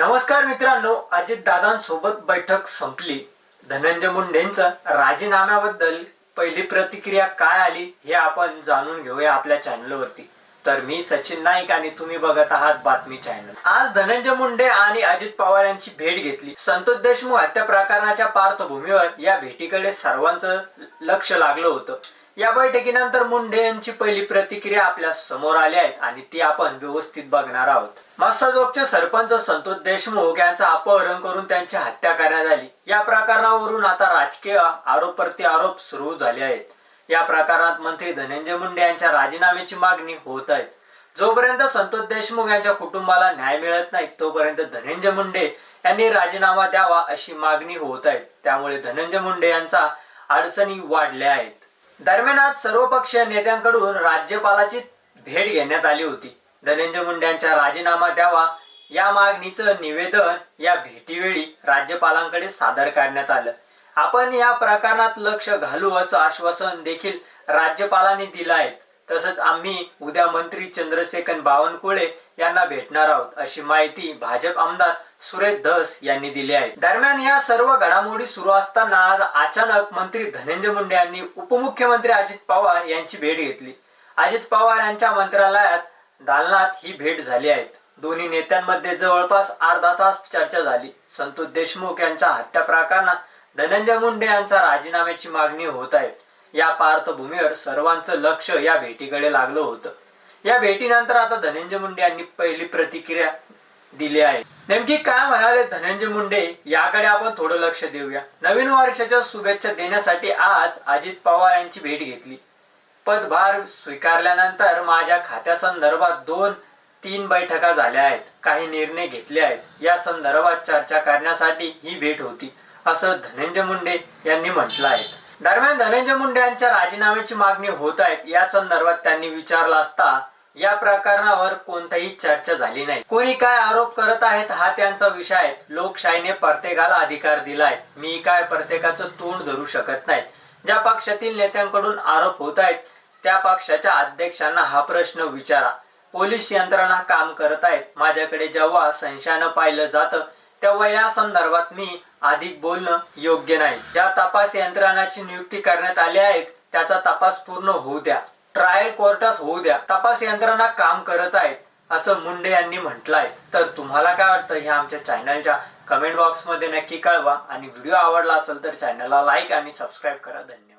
नमस्कार मित्रांनो अजित दादांसोबत बैठक संपली. धनंजय मुंडेंचा राजीनाम्याबद्दल पहिली प्रतिक्रिया काय आली हे आपण जाणून घेऊया आपल्या चॅनलवरती. तर मी सचिन नाईक आणि तुम्ही बघत आहात बातमी चॅनल. आज धनंजय मुंडे आणि अजित पवार यांची भेट घेतली. संतोष देशमुख हत्या प्रकरणाच्या पार्श्वभूमीवर या भेटीकडे सर्वांचं लक्ष लागलं होतं. या बैठकीनंतर मुंडे यांची पहिली प्रतिक्रिया आपल्यासमोर आली आहे आणि ती आपण व्यवस्थित बघणार आहोत. मासाजोगचे सरपंच संतोष देशमुख यांचा अपहरण करून त्यांची हत्या करण्यात आली. या प्रकरणावरून आता राजकीय आरोप प्रति आरोप सुरू झाले आहेत. या प्रकरणात मंत्री धनंजय मुंडे यांच्या राजीनाम्याची मागणी होत आहे. जोपर्यंत संतोष देशमुख यांच्या कुटुंबाला न्याय मिळत नाही तोपर्यंत धनंजय मुंडे यांनी राजीनामा द्यावा अशी मागणी होत आहे. त्यामुळे धनंजय मुंडे यांचा अडचणी वाढल्या आहेत. दरम्यान आज सर्वपक्षीय नेत्यांकडून राज्यपालाची भेट घेण्यात आली होती. धनंजय मुंडे यांचा राजीनामा द्यावा या मागणीचं निवेदन या भेटीवेळी राज्यपालांकडे सादर करण्यात आलं. आपण या प्रकरणात लक्ष घालू असं आश्वासन देखील राज्यपालांनी दिलं आहे. तसंच आम्ही उद्या मंत्री चंद्रशेखर बावनकुळे यांना भेटणार आहोत अशी माहिती भाजप आमदार सुरेश धस यांनी दिली आहे. दरम्यान या सर्व घडामोडी सुरू असताना आज अचानक मंत्री धनंजय मुंडे यांनी उपमुख्यमंत्री अजित पवार यांची भेट घेतली. अजित पवार यांच्या मंत्रालयात दालनात ही भेट झाली आहे. दोन्ही नेत्यांमध्ये जवळपास अर्धा तास चर्चा झाली. संतोष देशमुख यांच्या हत्या प्रकरणात धनंजय मुंडे यांचा राजीनाम्याची मागणी होत आहे. या पार्श्वभूमीवर सर्वांचं लक्ष या भेटीकडे लागलं होतं. या भेटीनंतर आता धनंजय मुंडे यांनी पहिली प्रतिक्रिया दिली आहे. नेमकी काय म्हणाले धनंजय मुंडे? याकडे आपण थोडं लक्ष देऊया. नवीन वर्षाच्या शुभेच्छा देण्यासाठी आज अजित पवार यांची भेट घेतली. पदभार स्वीकारल्यानंतर माझ्या खात्यासंदर्भात दोन तीन बैठका झाल्या आहेत. काही निर्णय घेतले आहेत. या संदर्भात चर्चा करण्यासाठी ही भेट होती असं धनंजय मुंडे यांनी म्हटलं आहे. दरम्यान धनंजय मुंडे यांच्या राजीनाम्याची मागणी होत आहेत. या संदर्भात त्यांनी विचारला असता या प्रकरणावर कोणताही चर्चा झाली नाही. कोणी काय आरोप करत आहेत हा त्यांचा विषय आहे. लोकशाहीने प्रत्येकाला अधिकार दिलाय. मी काय प्रत्येकाचं तोंड धरू शकत नाही. ज्या पक्षातील नेत्यांकडून आरोप होत आहेत त्या पक्षाच्या अध्यक्षांना हा प्रश्न विचारा. पोलीस यंत्रणा काम करत आहेत. माझ्याकडे जेव्हा संशयानं पाहिलं जातं तेव्हा या संदर्भात मी अधिक बोलणं योग्य नाही. ज्या तपास यंत्रणाची नियुक्ती करण्यात आली आहे त्याचा तपास पूर्ण होऊ द्या. ट्रायल कोर्टात होऊ द्या. तपास यंत्रणा काम करत आहेत असं मुंडे यांनी म्हटलं आहे तर तुम्हाला काय वाटतं हे आमच्या चॅनलच्या कमेंट बॉक्समध्ये नक्की कळवा. आणि व्हिडिओ आवडला असेल तर चॅनलला लाईक आणि सबस्क्राईब करा. धन्यवाद.